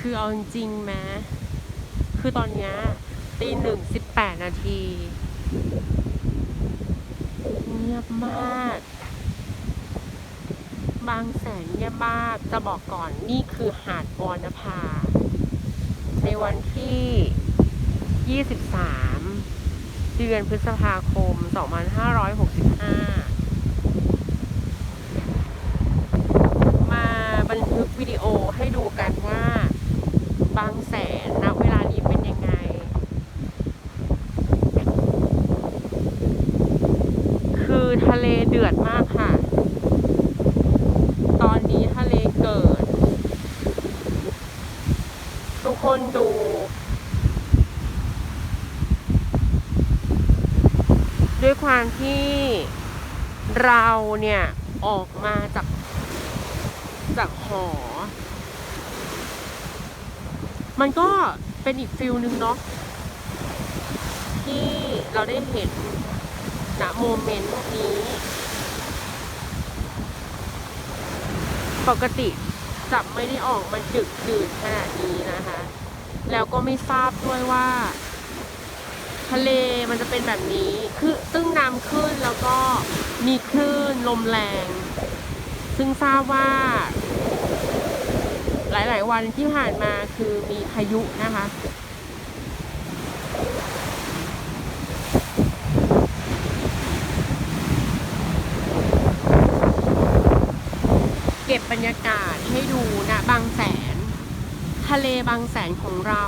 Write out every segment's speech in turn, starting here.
คือเอาจริงๆแม้คือตอนนี้ตีหนึ่งสิบแปดนาทีเงียบมาก บางแสนเงียบมาก จะบอกก่อนนี่คือหาดวอนภา ในวันที่ 23 เดือนพฤษภาคม 2565 มาบันทึกวิดีโอให้ดูกันว่า บางแสนณเวลานี้เป็นยังไง คือ ทะเลเดือดมากค่ะ ตอนนี้ทะเลเกิด ทุกคนดูด้วยความที่เราเนี่ยออกมาจากจากหอ มันก็เป็นอีกฟิลหนึ่งเนาะที่เราได้เห็น ณโมเมนต์นี้ ปกติจะไม่ได้ออกมาดึกดื่นขนาดนี้นะคะ แล้วก็ไม่ทราบด้วยว่า ทะเลมันจะเป็นแบบนี้ คือซึ่งน้ำขึ้นแล้วก็มีคลื่นลมแรง ซึ่งทราบว่า หลาย ๆ วันที่ผ่านมาคือมีพายุนะคะ เก็บบรรยากาศให้ดูนะบางแสน ทะเลบางแสนของเรา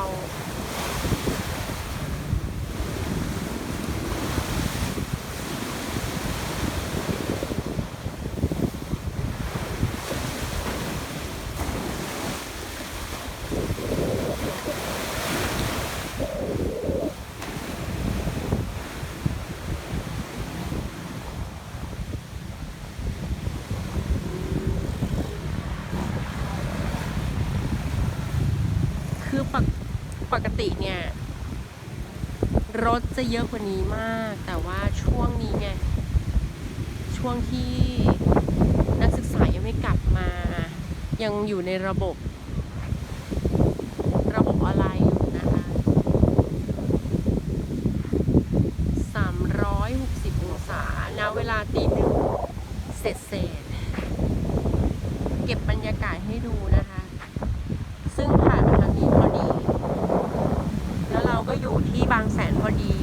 คือปกปกติเนี่ย รถจะเยอะกว่านี้มาก แต่ว่าช่วงนี้ไง ช่วงที่นักศึกษายังไม่กลับมา ยังอยู่ในระบบ ระบบออนไลน์อยู่นะคะ360องศาณเวลาตีหนึ่งเสร็จเสร็จเก็บบรรยากาศให้ดู บางแสนพอดี